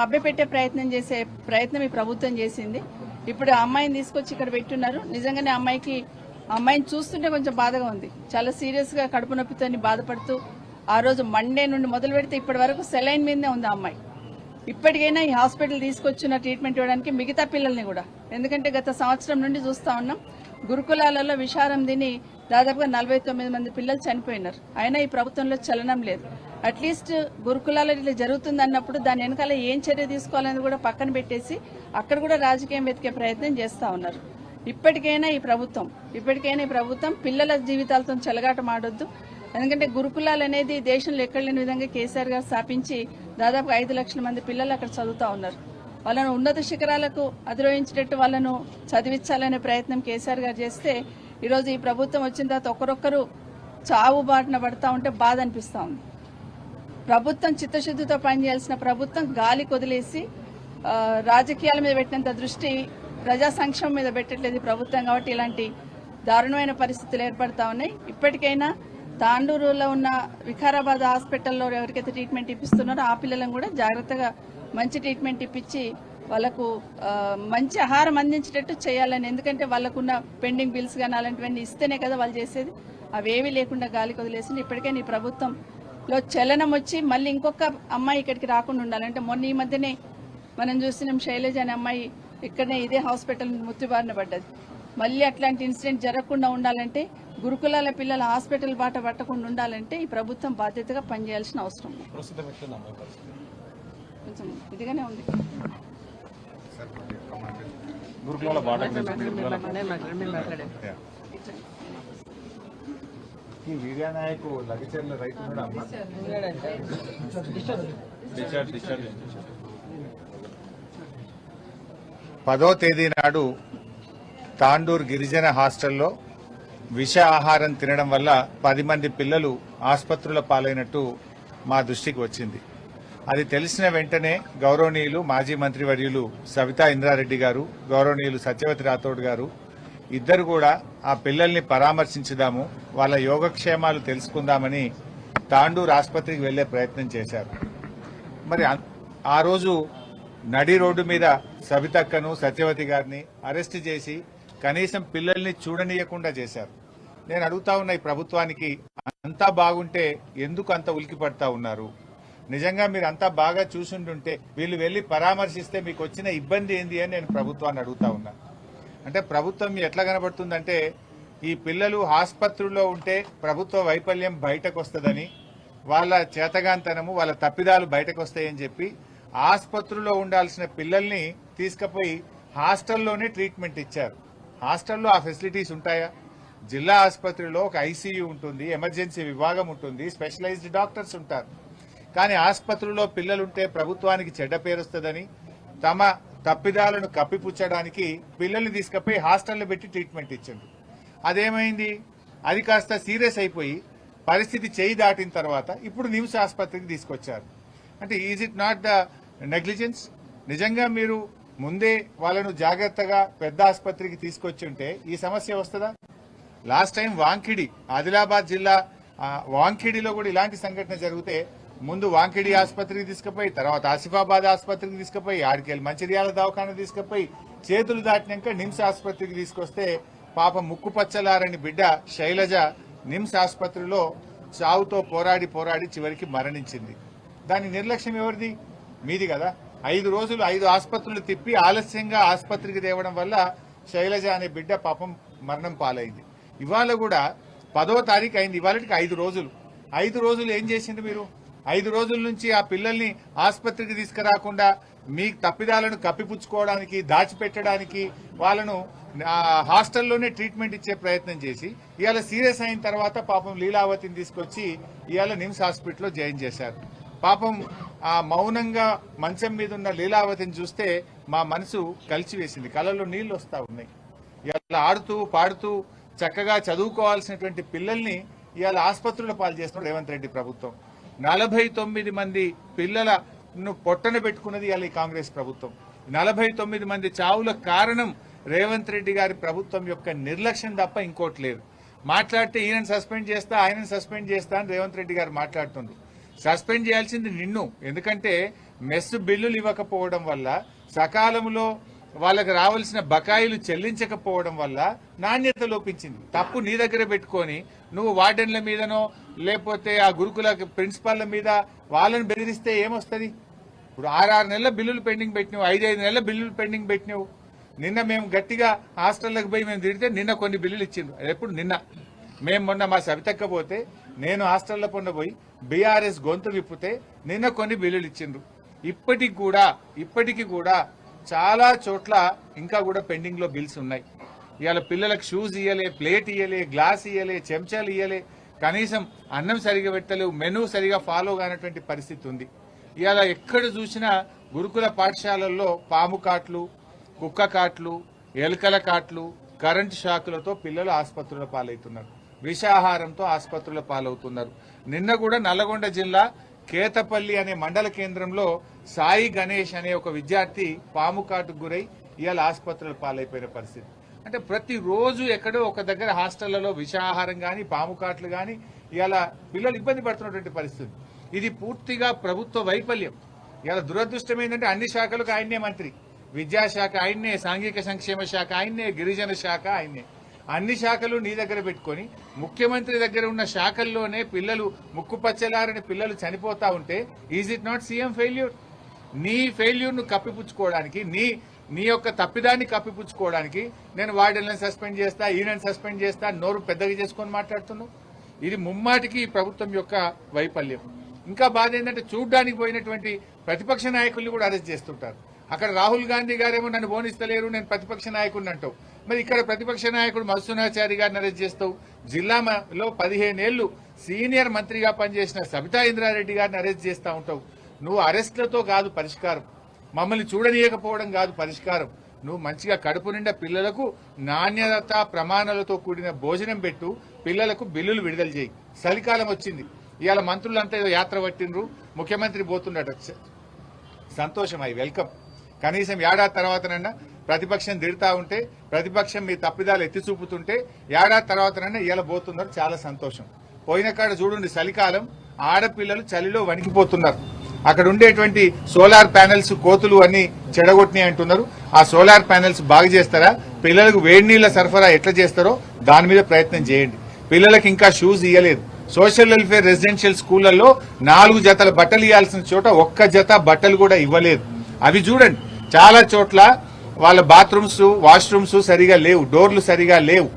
మభ్యపెట్టే ప్రయత్నం చేసే ప్రయత్నం ఈ ప్రభుత్వం చేసింది. ఇప్పుడు ఆ అమ్మాయిని తీసుకొచ్చి ఇక్కడ పెట్టున్నారు. నిజంగానే ఆ అమ్మాయికి అమ్మాయిని చూస్తుంటే కొంచెం బాధగా ఉంది. చాలా సీరియస్గా కడుపు నొప్పితో బాధపడుతూ ఆ రోజు మండే నుండి మొదలు పెడితే ఇప్పటి వరకు సెలైన్ మీదనే ఉంది అమ్మాయి. ఇప్పటికైనా ఈ హాస్పిటల్ తీసుకొచ్చిన ట్రీట్మెంట్ ఇవ్వడానికి మిగతా పిల్లల్ని కూడా. ఎందుకంటే గత సంవత్సరం నుండి చూస్తా ఉన్నాం గురుకులాలలో విషారం తిని దాదాపుగా నలభై తొమ్మిది మంది పిల్లలు చనిపోయినారు. అయినా ఈ ప్రభుత్వంలో చలనం లేదు. అట్లీస్ట్ గురుకులాలలో ఇట్లా జరుగుతుంది అన్నప్పుడు దాని వెనకాల ఏం చర్య తీసుకోవాలని కూడా పక్కన పెట్టేసి అక్కడ కూడా రాజకీయం వెతికే ప్రయత్నం చేస్తా ఉన్నారు. ఇప్పటికైనా ఈ ప్రభుత్వం ఇప్పటికైనా ఈ ప్రభుత్వం పిల్లల జీవితాలతో చెలగాటం ఆడొద్దు. ఎందుకంటే గురుకులాలు అనేది దేశంలో ఎక్కడ లేని విధంగా కేసీఆర్ గారు స్థాపించి దాదాపు ఐదు లక్షల మంది పిల్లలు అక్కడ చదువుతా ఉన్నారు. వాళ్ళను ఉన్నత శిఖరాలకు అధిరోహించేటట్టు వాళ్ళను చదివించాలనే ప్రయత్నం కేసీఆర్ గారు చేస్తే ఈరోజు ఈ ప్రభుత్వం వచ్చిన తర్వాత ఒకరొక్కరు చావు బాటున పడతా ఉంటే బాధ అనిపిస్తూ ఉంది. ప్రభుత్వం చిత్తశుద్ధితో పనిచేయాల్సిన ప్రభుత్వం గాలి కొదిలేసి రాజకీయాల మీద పెట్టినంత దృష్టి ప్రజా సంక్షేమం మీద పెట్టట్లేదు ఈ ప్రభుత్వం కాబట్టి ఇలాంటి దారుణమైన పరిస్థితులు ఏర్పడతా ఉన్నాయి. ఇప్పటికైనా తాండూరులో ఉన్న వికారాబాద్ హాస్పిటల్లో ఎవరికైతే ట్రీట్మెంట్ ఇప్పిస్తున్నారో ఆ పిల్లలను కూడా జాగ్రత్తగా మంచి ట్రీట్మెంట్ ఇప్పించి వాళ్ళకు మంచి ఆహారం అందించేటట్టు చేయాలని. ఎందుకంటే వాళ్ళకున్న పెండింగ్ బిల్స్ కానీ అలాంటివన్నీ ఇస్తేనే కదా వాళ్ళు చేసేది. అవేవి లేకుండా గాలికి వదిలేసి ఇప్పటికైనా ఈ ప్రభుత్వంలో చలనం వచ్చి మళ్ళీ ఇంకొక అమ్మాయి ఇక్కడికి రాకుండా ఉండాలంటే మొన్న ఈ మధ్యనే మనం చూస్తున్నాం శైలజ అనే అమ్మాయి ఇక్కడనే ఇదే హాస్పిటల్ మృత్యుబారిన పడ్డది మళ్ళీ అట్లాంటి ఇన్సిడెంట్ జరగకుండా ఉండాలంటే గురుకులాల పిల్లల హాస్పిటల్ బాట పట్టకుండా ఉండాలంటే ఈ ప్రభుత్వం బాధ్యతగా పనిచేయాల్సిన అవసరం కొంచెం ఇదిగానే ఉంది గురుకులాల బాట గురుకులాల ఈ వీర్యా నాయకు లగచర్ల రైతు పదో తేదీ నాడు తాండూర్ గిరిజన హాస్టల్లో విష ఆహారం తినడం వల్ల పది మంది పిల్లలు ఆసుపత్రుల పాలైనట్టు మా దృష్టికి వచ్చింది. అది తెలిసిన వెంటనే గౌరవనీయులు మాజీ మంత్రివర్యులు సవితా ఇంద్రారెడ్డి గారు గౌరవనీయులు సత్యవతి రాథోడ్ గారు ఇద్దరు కూడా ఆ పిల్లల్ని పరామర్శించుదాము వాళ్ళ యోగక్షేమాలు తెలుసుకుందామని తాండూర్ ఆసుపత్రికి వెళ్ళే ప్రయత్నం చేశారు. మరి ఆ రోజు నడి రోడ్డు మీద సబితక్కను సత్యవతి గారిని అరెస్ట్ చేసి కనీసం పిల్లల్ని చూడనీయకుండా చేశారు. నేను అడుగుతా ఉన్న ఈ ప్రభుత్వానికి అంతా బాగుంటే ఎందుకు అంత ఉలికి పడతా ఉన్నారు? నిజంగా మీరు అంతా బాగా చూసుంటుంటే వీళ్ళు వెళ్ళి పరామర్శిస్తే మీకు వచ్చిన ఇబ్బంది ఏంది అని నేను ప్రభుత్వాన్ని అడుగుతా ఉన్నా. అంటే ప్రభుత్వం ఎట్లా కనబడుతుందంటే ఈ పిల్లలు ఆసుపత్రుల్లో ఉంటే ప్రభుత్వ వైఫల్యం బయటకు వస్తుందని వాళ్ళ చేతగాంతనము వాళ్ళ తప్పిదాలు బయటకు వస్తాయని చెప్పి ఆసుపత్రిలో ఉండాల్సిన పిల్లల్ని తీసుకుపోయి హాస్టల్లోనే ట్రీట్మెంట్ ఇచ్చారు. హాస్టల్లో ఆ ఫెసిలిటీస్ ఉంటాయా? జిల్లా ఆసుపత్రిలో ఒక ఐసీయూ ఉంటుంది ఎమర్జెన్సీ విభాగం ఉంటుంది స్పెషలైజ్డ్ డాక్టర్స్ ఉంటారు. కానీ ఆసుపత్రిలో పిల్లలుంటే ప్రభుత్వానికి చెడ్డ పేరు వస్తుందని తమ తప్పిదాలను కప్పిపుచ్చడానికి పిల్లల్ని తీసుకుపోయి హాస్టల్లో పెట్టి ట్రీట్మెంట్ ఇచ్చిండ్రు అదేమైంది? అది కాస్త సీరియస్ అయిపోయి పరిస్థితి చేయి దాటిన తర్వాత ఇప్పుడు నిమ్స్ ఆసుపత్రికి తీసుకొచ్చారు. అంటే is it not the negligence నిజంగా మీరు ముందే వాళ్ళను జాగ్రత్తగా పెద్ద ఆసుపత్రికి తీసుకొచ్చి ఉంటే ఈ సమస్య వస్తుందా? లాస్ట్ టైం వాంకిడి ఆదిలాబాద్ జిల్లా వాంకిడిలో కూడా ఇలాంటి సంఘటన జరిగితే ముందు వాంకిడి ఆసుపత్రికి తీసుకుపోయి తర్వాత ఆసిఫాబాద్ ఆసుపత్రికి తీసుకుపోయి ఆడికెళ్ళి మంచిర్యాల దవాఖాన తీసుకుపోయి చేతులు దాటినాక నిమ్స్ ఆసుపత్రికి తీసుకొస్తే పాప ముక్కు పచ్చలారని బిడ్డ శైలజ నిమ్స్ ఆసుపత్రిలో చావుతో పోరాడి పోరాడి చివరికి మరణించింది. దాని నిర్లక్ష్యం ఎవరిది? మీది కదా. ఐదు రోజులు ఐదు ఆసుపత్రులు తిప్పి ఆలస్యంగా ఆసుపత్రికి తేవడం వల్ల శైలజ అనే బిడ్డ పాపం మరణం పాలైంది. ఇవాళ కూడా పదో తారీఖు అయింది. ఇవాళకి ఐదు రోజులు. ఐదు రోజులు ఏం చేసింది మీరు? ఐదు రోజుల నుంచి ఆ పిల్లల్ని ఆసుపత్రికి తీసుకురాకుండా మీ తప్పిదాలను కప్పిపుచ్చుకోవడానికి దాచిపెట్టడానికి వాళ్ళను హాస్టల్లోనే ట్రీట్మెంట్ ఇచ్చే ప్రయత్నం చేసి ఇవాళ సీరియస్ అయిన తర్వాత పాపం లీలావతిని తీసుకొచ్చి ఇవాళ నిమ్స్ హాస్పిటల్లో జాయిన్ చేశారు. పాపం ఆ మౌనంగా మంచం మీద ఉన్న లీలావతిని చూస్తే మా మనసు కలిచివేసింది కళ్ళలో నీళ్ళు వస్తా ఉన్నాయి. ఇవాళ ఆడుతూ పాడుతూ చక్కగా చదువుకోవాల్సినటువంటి పిల్లల్ని ఇవాళ ఆసుపత్రుల పాలు చేస్తున్నాడు రేవంత్ రెడ్డి ప్రభుత్వం. నలభై తొమ్మిది మంది పిల్లలను పొట్టన పెట్టుకున్నది ఇవాళ కాంగ్రెస్ ప్రభుత్వం. నలభై తొమ్మిది మంది చావుల కారణం రేవంత్ రెడ్డి గారి ప్రభుత్వం యొక్క నిర్లక్ష్యం తప్ప ఇంకోటి లేదు. మాట్లాడితే ఈయనను సస్పెండ్ చేస్తా ఆయనను సస్పెండ్ చేస్తా అని రేవంత్ రెడ్డి గారు మాట్లాడుతుంది సస్పెండ్ చేయాల్సింది నిన్ను. ఎందుకంటే మెస్ బిల్లులు ఇవ్వకపోవడం వల్ల సకాలంలో వాళ్ళకి రావాల్సిన బకాయిలు చెల్లించకపోవడం వల్ల నాణ్యత లోపించింది. తప్పు నీ దగ్గర పెట్టుకొని నువ్వు వార్డెన్ల మీదనో లేకపోతే ఆ గురుకుల ప్రిన్సిపాల్ల మీద వాళ్ళని బెదిరిస్తే ఏమొస్తుంది? ఇప్పుడు ఆరు నెలల బిల్లులు పెండింగ్ పెట్టినావు ఐదైదు నెలల బిల్లులు పెండింగ్ పెట్టినావు. నిన్న మేము గట్టిగా హాస్టల్లోకి పోయి మేము తిరిగితే నిన్న కొన్ని బిల్లులు ఇచ్చిండ్రు. ఎప్పుడు? నిన్న. మేము మొన్న మా సవితక్క పోతే నేను హాస్టల్లో పొన్న పోయి బీఆర్ఎస్ గొంతు విప్పితే నిన్న కొన్ని బిల్లులు ఇచ్చిండ్రు. ఇప్పటికి కూడా ఇప్పటికి కూడా చాలా చోట్ల ఇంకా కూడా పెండింగ్లో బిల్స్ ఉన్నాయి. ఇవాళ పిల్లలకు షూస్ ఇయ్యలే ప్లేట్ ఇయ్యలే గ్లాస్ ఇయ్యలే చెంచాలు ఇయ్యలే. కనీసం అన్నం సరిగా పెట్టలేవు మెనూ సరిగా ఫాలో కానటువంటి పరిస్థితి ఉంది. ఇవాళ ఎక్కడ చూసినా గురుకుల పాఠశాలల్లో పాము కాట్లు కుక్క కాట్లు ఎలుకల కాట్లు కరెంటు షాకులతో పిల్లలు ఆసుపత్రుల పాలవుతున్నారు. విషాహారంతో ఆసుపత్రుల పాలవుతున్నారు. నిన్న కూడా నల్లగొండ జిల్లా కేతపల్లి అనే మండల కేంద్రంలో సాయి గణేష్ అనే ఒక విద్యార్థి పాము కాటుకు గురై ఇవాళ ఆసుపత్రుల పాలైపోయిన పరిస్థితి. అంటే ప్రతిరోజు ఎక్కడో ఒక దగ్గర హాస్టళ్ళలో విషాహారం కానీ పాము కాట్లు కానీ ఇవాళ పిల్లలు ఇబ్బంది పడుతున్నటువంటి పరిస్థితి. ఇది పూర్తిగా ప్రభుత్వ వైఫల్యం. ఇవాళ దురదృష్టం ఏంటంటే అన్ని శాఖలకు ఆయన్నే మంత్రి. విద్యాశాఖ ఆయన్నే సాంఘిక సంక్షేమ శాఖ ఆయన్నే గిరిజన శాఖ ఆయన్నే. అన్ని శాఖలు నీ దగ్గర పెట్టుకొని ముఖ్యమంత్రి దగ్గర ఉన్న శాఖల్లోనే పిల్లలు ముక్కుపచ్చలారని పిల్లలు చనిపోతా ఉంటే is it not CM failure నీ ఫెయిల్యూర్ను కప్పిపుచ్చుకోవడానికి నీ నీ యొక్క తప్పిదాన్ని కప్పిపుచ్చుకోవడానికి నేను వార్డెన్లను సస్పెండ్ చేస్తా ఈయనని సస్పెండ్ చేస్తా నోరు పెద్దగా చేసుకొని మాట్లాడుతున్నావు? ఇది ముమ్మాటికి ఈ ప్రభుత్వం యొక్క వైఫల్యం. ఇంకా బాధ ఏంటంటే చూడ్డానికి పోయినటువంటి ప్రతిపక్ష నాయకుల్ని కూడా అరెస్ట్ చేస్తుంటారు. అక్కడ రాహుల్ గాంధీ గారేమో నన్ను బోనిస్తలేరు నేను ప్రతిపక్ష నాయకుడిని అంటావు. మరి ఇక్కడ ప్రతిపక్ష నాయకుడు మధుసూనాచారి గారిని అరెస్ట్ చేస్తావు జిల్లాలో పదిహేనేళ్ళు సీనియర్ మంత్రిగా పనిచేసిన సబితా ఇంద్రారెడ్డి గారిని అరెస్ట్ చేస్తా ఉంటావు. నువ్వు అరెస్టులతో కాదు పరిష్కారం. మమ్మల్ని చూడనీయకపోవడం కాదు పరిష్కారం. నువ్వు మంచిగా కడుపు నిండా పిల్లలకు నాణ్యత ప్రమాణాలతో కూడిన భోజనం పెట్టు పిల్లలకు బిల్లులు విడుదల చేయి. చలికాలం వచ్చింది. ఇవాళ మంత్రులంతా ఏదో యాత్ర పట్టినరు ముఖ్యమంత్రి పోతున్నాడు సంతోషం ఐ వెల్కమ్. కనీసం ఏడాది తర్వాతనన్నా ప్రతిపక్షం తిడతా ఉంటే ప్రతిపక్షం మీ తప్పిదాలు ఎత్తి చూపుతుంటే ఏడాది తర్వాతనన్నా ఇలా చాలా సంతోషం. పోయిన కాడ చూడండి చలికాలం ఆడపిల్లలు చలిలో వణికిపోతున్నారు. అక్కడ ఉండేటువంటి సోలార్ ప్యానెల్స్ కోతులు అన్ని చెడగొట్టినాయి అంటున్నారు. ఆ సోలార్ ప్యానెల్స్ బాగు చేస్తారా? పిల్లలకు వేడి నీళ్ళ సరఫరా ఎట్లా చేస్తారో దాని మీద ప్రయత్నం చేయండి. పిల్లలకు ఇంకా షూస్ ఇవ్వలేదు సోషల్ వెల్ఫేర్ రెసిడెన్షియల్ స్కూళ్ళలో నాలుగు జతల బట్టలు ఇవ్వాల్సిన చోట ఒక్క జత బట్టలు కూడా ఇవ్వలేదు. అవి చూడండి. చాలా చోట్ల వాళ్ళ బాత్రూమ్స్ వాష్రూమ్స్ సరిగా లేవు డోర్లు సరిగా లేవు.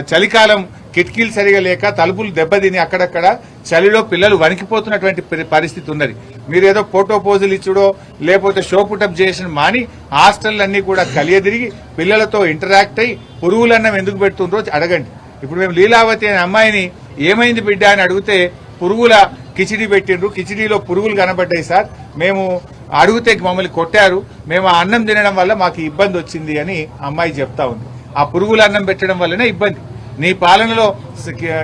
చలికాలం కిటికీలు సరిగా లేక తలుపులు దెబ్బతిని అక్కడక్కడ చలిలో పిల్లలు వణికిపోతున్నటువంటి పరి- పరిస్థితి ఉన్నది. మీరు ఏదో ఫోటో పోజులు ఇచ్చుడో లేకపోతే షో పుటప్ చేసిన మాని హాస్టల్ కూడా కలియదిరిగి పిల్లలతో ఇంటరాక్ట్ అయ్యి పురుగులన్నం ఎందుకు పెడుతుండ్రో అడగండి. ఇప్పుడు మేము లీలావతి అనే అమ్మాయిని ఏమైంది బిడ్డ అని అడిగితే పురుగుల కిచిడి పెట్టిండ్రు. కిచిడీలో పురుగులు కనబడ్డాయి సార్. మేము అడిగితే మమ్మల్ని కొట్టారు మేము ఆ అన్నం తినడం వల్ల మాకు ఇబ్బంది వచ్చింది అని అమ్మాయి చెప్తా ఉంది. ఆ పురుగుల అన్నం పెట్టడం వల్లనే ఇబ్బంది. నీ పాలనలో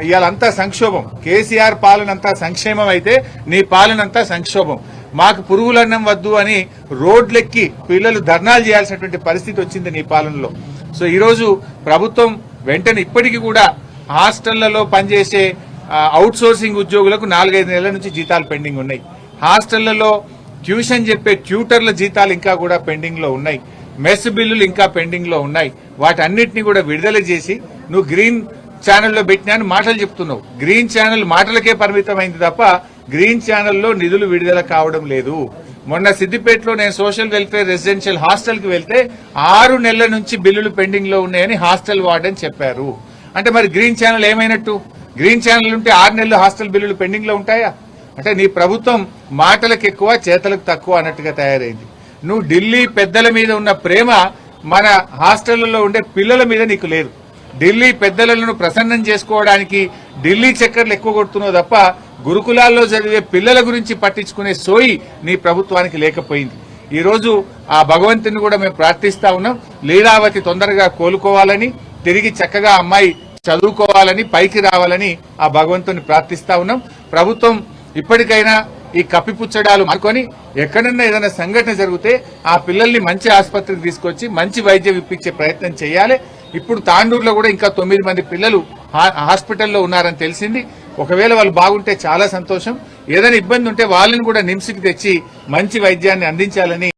ఇవాళంతా సంక్షోభం. కేసీఆర్ పాలన అంతా సంక్షేమం అయితే నీ పాలనంతా సంక్షోభం. మాకు పురుగులన్నం వద్దు అని రోడ్లెక్కి పిల్లలు ధర్నాలు చేయాల్సినటువంటి పరిస్థితి వచ్చింది నీ పాలనలో. సో ఈరోజు ప్రభుత్వం వెంటనే ఇప్పటికీ కూడా హాస్టళ్ళలో పనిచేసే అవుట్ సోర్సింగ్ ఉద్యోగులకు నాలుగైదు నెలల నుంచి జీతాలు పెండింగ్ ఉన్నాయి. హాస్టళ్ళలో ట్యూషన్ చెప్పే ట్యూటర్ల జీతాలు ఇంకా కూడా పెండింగ్లో ఉన్నాయి. మెస్ బిల్లులు ఇంకా పెండింగ్లో ఉన్నాయి. వాటన్నిటిని కూడా విడుదల చేసి నువ్వు గ్రీన్ ఛానల్లో పెట్టినా అని మాటలు చెప్తున్నావు. గ్రీన్ ఛానల్ మాటలకే పరిమితమైంది తప్ప గ్రీన్ ఛానల్లో నిధులు విడుదల కావడం లేదు. మొన్న సిద్దిపేటలో నేను సోషల్ వెల్ఫేర్ రెసిడెన్షియల్ హాస్టల్కి వెళ్తే ఆరు నెలల నుంచి బిల్లులు పెండింగ్లో ఉన్నాయని హాస్టల్ వార్డెన్ చెప్పారు. అంటే మరి గ్రీన్ ఛానల్ ఏమైనట్టు? గ్రీన్ ఛానల్ ఉంటే ఆరు నెలలు హాస్టల్ బిల్లులు పెండింగ్లో ఉంటాయా? అంటే నీ ప్రభుత్వం మాటలకు ఎక్కువ చేతలకు తక్కువ అన్నట్టుగా తయారైంది. నువ్వు ఢిల్లీ పెద్దల మీద ఉన్న ప్రేమ మన హాస్టళ్ళలో ఉండే పిల్లల మీద నీకు లేదు. ఢిల్లీ పెద్దలను ప్రసన్నం చేసుకోవడానికి ఢిల్లీ చక్కర్లు ఎక్కువ కొడుతున్నావు తప్ప గురుకులాల్లో చదివే పిల్లల గురించి పట్టించుకునే సోయి నీ ప్రభుత్వానికి లేకపోయింది. ఈరోజు ఆ భగవంతుని కూడా మేము ప్రార్థిస్తా ఉన్నాం. లీలావతి తొందరగా కోలుకోవాలని తిరిగి చక్కగా అమ్మాయి చదువుకోవాలని పైకి రావాలని ఆ భగవంతుని ప్రార్థిస్తా ఉన్నాం. ప్రభుత్వం ఇప్పటికైనా ఈ కప్పిపుచ్చడాలు మార్కొని ఎక్కడన్నా ఏదైనా సంఘటన జరిగితే ఆ పిల్లల్ని మంచి ఆసుపత్రికి తీసుకొచ్చి మంచి వైద్యం ఇప్పించే ప్రయత్నం చేయాలి. ఇప్పుడు తాండూరులో కూడా ఇంకా తొమ్మిది మంది పిల్లలు హా- హాస్పిటల్లో ఉన్నారని తెలిసింది. ఒకవేళ వాళ్ళు బాగుంటే చాలా సంతోషం. ఏదైనా ఇబ్బంది ఉంటే వాళ్ళని కూడా నిమ్స్కి తెచ్చి మంచి వైద్యాన్ని అందించాలని